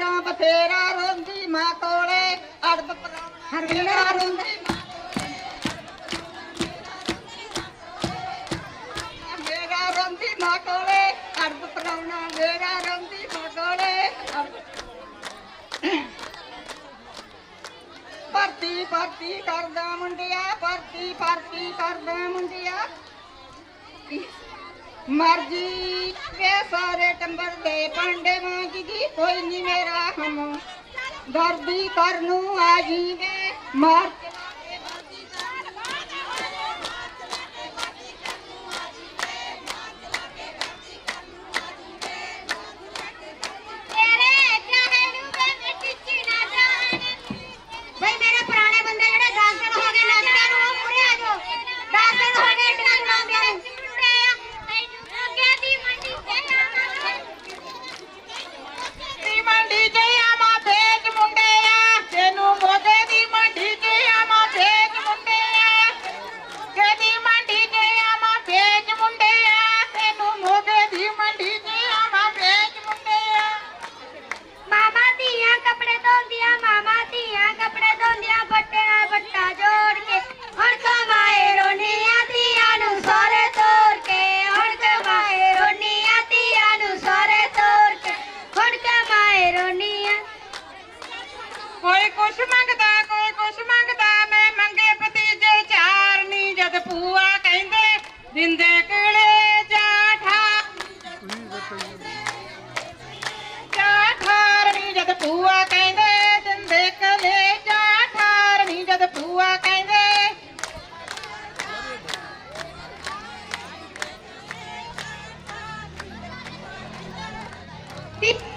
ਪੂਰਾ ਬਥੇਰਾ ਰੋਂਦੀ ਮਾਂ ਕੋਲੇ ਅੜਬ ਪਰਾਉਣਾ ਹਰਵੇਲਾ ਰੋਂਦੀ ਮੇਰਾ ਰੋਂਦੀ ਮਾਂ ਕੋਲੇ ਅੜਬ ਪਰਾਉਣਾ ਮੇਰਾ ਰੋਂਦੀ ਮਾਂ ਕੋਲੇ। ਭਰਤੀ ਭਰਤੀ ਕਰਦਾ ਮੁੰਡਿਆ, ਭਰਤੀ ਭਰਤੀ ਕਰਦਾ ਮੁੰਡਿਆ। ਮਰਜ਼ੀ ਸਾਰੇ ਟੰਬਰ ਦੇ ਪਾਂਡੇ ਮੰਗਦੀ ਕੋਈ ਨਹੀਂ ਮੇਰਾ ਹਮ। ਦਰਦੀ ਕਰ ਨੂੰ ਆ ਜੀਵੇ, ਮਾਰ ਕੁਛ ਮੰਗਦਾ ਕੋਈ ਕੁਛ ਮੰਗਦਾ ਮੈਂ ਮੰਗੇ ਭਤੀਜੇ ਚਾਰ ਨਹੀਂ ਜਦ ਪੂਆ ਕਹਿੰਦੇ ਦਿੰਦੇ ਕਿਲੇ ਜਾਠਾ ਜਾਠਾਰ ਨਹੀਂ ਜਦ ਪੂਆ ਕਹਿੰਦੇ ਦਿੰਦੇ ਕਿਲੇ ਜਾਠਾਰ ਨਹੀਂ ਜਦ ਪੂਆ ਕਹਿੰਦੇ ਟਿਪ